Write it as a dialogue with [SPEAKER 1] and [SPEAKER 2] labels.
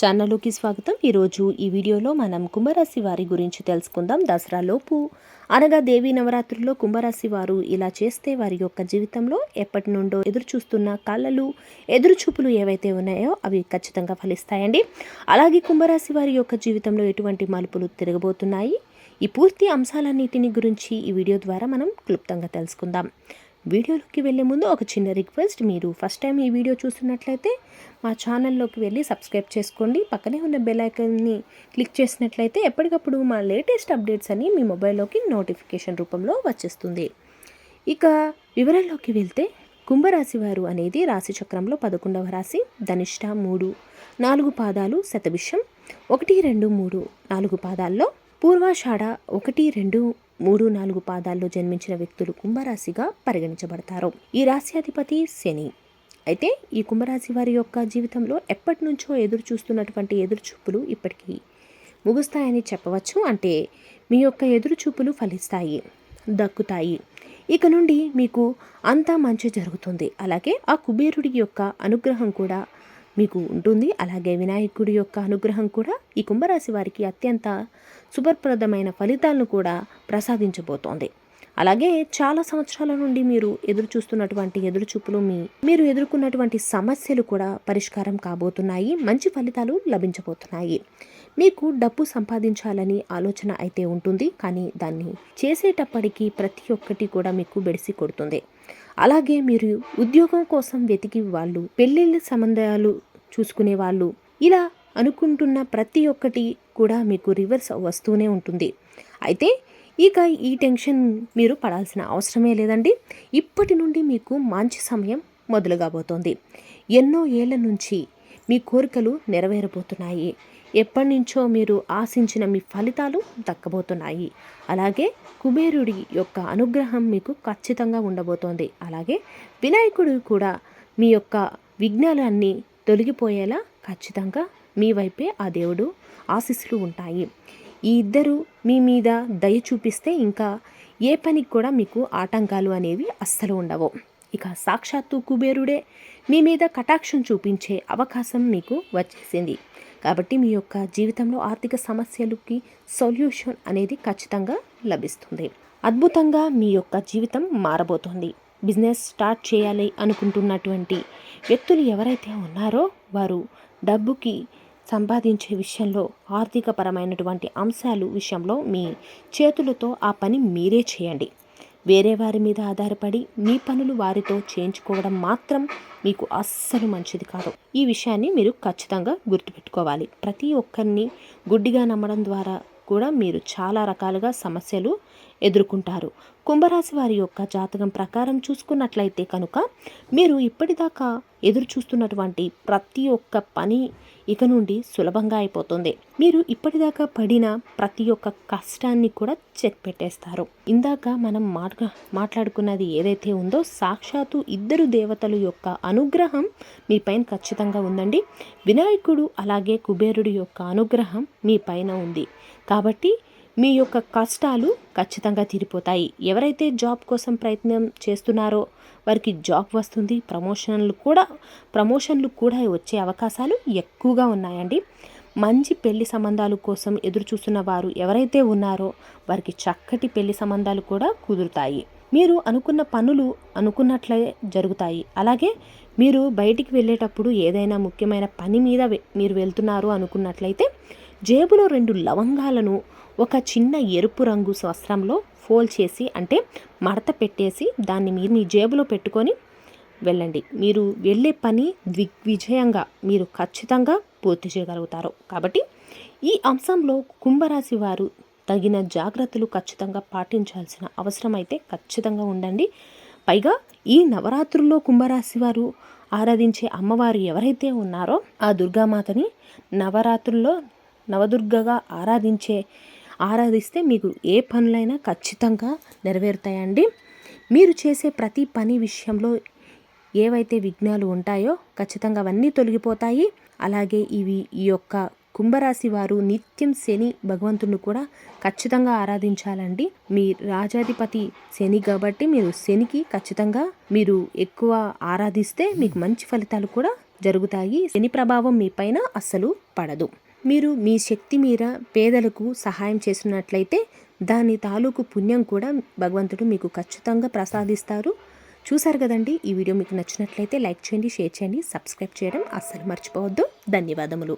[SPEAKER 1] ఛానల్లోకి స్వాగతం. ఈరోజు ఈ వీడియోలో మనం కుంభరాశి వారి గురించి తెలుసుకుందాం. దసరా లోపు అనగా దేవీ నవరాత్రుల్లో కుంభరాశి వారు ఇలా చేస్తే వారి యొక్క జీవితంలో ఎప్పటి నుండో ఎదురు చూస్తున్న కళలు ఎదురు చూపులు ఏవైతే ఉన్నాయో అవి ఖచ్చితంగా ఫలిస్తాయండి. అలాగే కుంభరాశి వారి యొక్క జీవితంలో ఎటువంటి మలుపులు తిరగబోతున్నాయి? ఈ పూర్తి అంశాలన్నిటిని గురించి ఈ వీడియో ద్వారా మనం క్లుప్తంగా తెలుసుకుందాం. వీడియోలోకి వెళ్ళే ముందు ఒక చిన్న రిక్వెస్ట్. మీరు ఫస్ట్ టైం ఈ వీడియో చూస్తున్నట్లయితే మా ఛానల్లోకి వెళ్ళి సబ్స్క్రైబ్ చేసుకోండి. పక్కనే ఉన్న బెల్ ఐకాన్ని క్లిక్ చేసినట్లయితే ఎప్పటికప్పుడు మా లేటెస్ట్ అప్డేట్స్ అని మీ మొబైల్లోకి నోటిఫికేషన్ రూపంలో వచ్చేస్తుంది. ఇక వివరాల్లోకి వెళ్తే కుంభరాశి వారు అనేది రాశి చక్రంలో పదకొండవ రాశి ధనిష్ట మూడు నాలుగు పాదాలు శతభిషం ఒకటి రెండు మూడు నాలుగు పాదాల్లో పూర్వాషాఢ ఒకటి రెండు మూడు నాలుగు పాదాల్లో జన్మించిన వ్యక్తులు కుంభరాశిగా పరిగణించబడతారు. ఈ రాశ్యాధిపతి శని. అయితే ఈ కుంభరాశి వారి యొక్క జీవితంలో ఎప్పటి నుంచో ఎదురు చూస్తున్నటువంటి ఎదురు చూపులు ఇప్పటికీ ముగుస్తాయని చెప్పవచ్చు. అంటే మీ యొక్క ఎదురు చూపులు ఫలిస్తాయి దక్కుతాయి. ఇక నుండి మీకు అంతా మంచి జరుగుతుంది. అలాగే ఆ కుబేరుడి యొక్క అనుగ్రహం కూడా మీకు ఉంటుంది. అలాగే వినాయకుడి యొక్క అనుగ్రహం కూడా ఈ కుంభరాశి వారికి అత్యంత శుభప్రదమైన ఫలితాలను కూడా ప్రసాదించబోతోంది. అలాగే చాలా సంవత్సరాల నుండి మీరు ఎదురు చూస్తున్నటువంటి ఎదురుచూపులు మీ మీరు ఎదుర్కొన్నటువంటి సమస్యలు కూడా పరిష్కారం కాబోతున్నాయి. మంచి ఫలితాలు లభించబోతున్నాయి. మీకు డబ్బు సంపాదించాలని ఆలోచన అయితే ఉంటుంది. కానీ దాన్ని చేసేటప్పటికీ ప్రతి ఒక్కటి కూడా మీకు బెడిసి కొడుతుంది. అలాగే మీరు ఉద్యోగం కోసం వెతికి వాళ్ళు పెళ్ళిళ్ళ సంబంధాలు చూసుకునే వాళ్ళు ఇలా అనుకుంటున్న ప్రతి ఒక్కటి కూడా మీకు రివర్స్ వస్తూనే ఉంటుంది. అయితే ఇక ఈ టెన్షన్ మీరు పడాల్సిన అవసరమే లేదండి. ఇప్పటి నుండి మీకు మంచి సమయం మొదలు కాబోతోంది ఎన్నో ఏళ్ళ నుంచి మీ కోరికలు నెరవేరబోతున్నాయి. ఎప్పటి నుంచో మీరు ఆశించిన మీ ఫలితాలు దక్కబోతున్నాయి. అలాగే కుబేరుడి యొక్క అనుగ్రహం మీకు ఖచ్చితంగా ఉండబోతోంది. అలాగే వినాయకుడు కూడా మీ యొక్క విఘ్నాలన్నీ తొలగిపోయేలా ఖచ్చితంగా మీ వైపే ఆ దేవుడు ఆశీస్సులు ఉంటాయి. ఈ ఇద్దరు మీ మీద దయ చూపిస్తే ఇంకా ఏ పనికి కూడా మీకు ఆటంకాలు అనేవి అస్సలు ఉండవు. ఇక సాక్షాత్తు కుబేరుడే మీ మీద కటాక్షం చూపించే అవకాశం మీకు వచ్చేసింది. కాబట్టి మీ యొక్క జీవితంలో ఆర్థిక సమస్యలకి సొల్యూషన్ అనేది ఖచ్చితంగా లభిస్తుంది. అద్భుతంగా మీ యొక్క జీవితం మారబోతుంది. బిజినెస్ స్టార్ట్ చేయాలి అనుకుంటున్నటువంటి వ్యక్తులు ఎవరైతే ఉన్నారో వారు డబ్బుకి సంపాదించే విషయంలో ఆర్థికపరమైనటువంటి అంశాలు విషయంలో మీ చేతులతో ఆ పని మీరే చేయండి. వేరే వారి మీద ఆధారపడి మీ పనులు వారితో చేయించుకోవడం మాత్రం మీకు అస్సలు మంచిది కాదు. ఈ విషయాన్ని మీరు ఖచ్చితంగా గుర్తుపెట్టుకోవాలి. ప్రతి ఒక్కరిని గుడ్డిగా నమ్మడం ద్వారా కూడా మీరు చాలా రకాలుగా సమస్యలు ఎదుర్కొంటారు. కుంభరాశి వారి యొక్క జాతకం ప్రకారం చూసుకున్నట్లయితే కనుక మీరు ఇప్పటిదాకా ఎదురు చూస్తున్నటువంటి ప్రతి ఒక్క పని ఇక నుండి సులభంగా అయిపోతుంది. మీరు ఇప్పటిదాకా పడిన ప్రతి ఒక్క కష్టాన్ని కూడా చెక్ పెట్టేస్తారు. ఇందాక మనం మాట్లా మాట్లాడుకున్నది ఏదైతే ఉందో సాక్షాత్తు ఇద్దరు దేవతల యొక్క అనుగ్రహం మీ పైన ఖచ్చితంగా ఉందండి. వినాయకుడు అలాగే కుబేరుడు యొక్క అనుగ్రహం మీ పైన ఉంది. కాబట్టి మీ యొక్క కష్టాలు ఖచ్చితంగా తీరిపోతాయి. ఎవరైతే జాబ్ కోసం ప్రయత్నం చేస్తున్నారో వారికి జాబ్ వస్తుంది. ప్రమోషన్లు కూడా ప్రమోషన్లు కూడా వచ్చే అవకాశాలు ఎక్కువగా ఉన్నాయండి. మంచి పెళ్ళి సంబంధాల కోసం ఎదురు చూస్తున్న వారు ఎవరైతే ఉన్నారో వారికి చక్కటి పెళ్ళి సంబంధాలు కూడా కుదురుతాయి. మీరు అనుకున్న పనులు అనుకున్నట్లే జరుగుతాయి. అలాగే మీరు బయటికి వెళ్ళేటప్పుడు ఏదైనా ముఖ్యమైన పని మీద మీరు వెళ్తున్నారు అనుకున్నట్లయితే జేబులో రెండు లవంగాలను ఒక చిన్న ఎరుపు రంగు వస్త్రంలో ఫోల్డ్ చేసి అంటే మడత పెట్టేసి దాన్ని మీరు మీ జేబులో పెట్టుకొని వెళ్ళండి. మీరు వెళ్ళే పని దిగ్విజయంగా మీరు ఖచ్చితంగా పూర్తి చేయగలుగుతారు. కాబట్టి ఈ అంశంలో కుంభరాశి వారు తగిన జాగ్రత్తలు ఖచ్చితంగా పాటించాల్సిన అవసరం అయితే ఖచ్చితంగా ఉండండి. పైగా ఈ నవరాత్రుల్లో కుంభరాశి వారు ఆరాధించే అమ్మవారు ఎవరైతే ఉన్నారో ఆ దుర్గామాతని నవరాత్రుల్లో నవదుర్గగా ఆరాధించే ఆరాధిస్తే మీకు ఏ పనులైనా ఖచ్చితంగా నెరవేరుతాయండి. మీరు చేసే ప్రతి పని విషయంలో ఏవైతే విఘ్నాలు ఉంటాయో ఖచ్చితంగా అవన్నీ తొలగిపోతాయి. అలాగే ఇవి ఈ యొక్క కుంభరాశి వారు నిత్యం శని భగవంతుని కూడా ఖచ్చితంగా ఆరాధించాలండి. మీ రాజాధిపతి శని కాబట్టి మీరు శనికి ఖచ్చితంగా మీరు ఎక్కువ ఆరాధిస్తే మీకు మంచి ఫలితాలు కూడా జరుగుతాయి. శని ప్రభావం మీ పైన అస్సలు పడదు. మీరు మీ శక్తి మీర పేదలకు సహాయం చేసినట్లయితే దాని తాలూకు పుణ్యం కూడా భగవంతుడు మీకు ఖచ్చితంగా ప్రసాదిస్తారు. చూసారు కదండి ఈ వీడియో మీకు నచ్చినట్లయితే లైక్ చేయండి షేర్ చేయండి సబ్స్క్రైబ్ చేయడం అస్సలు మర్చిపోవద్దు. ధన్యవాదములు.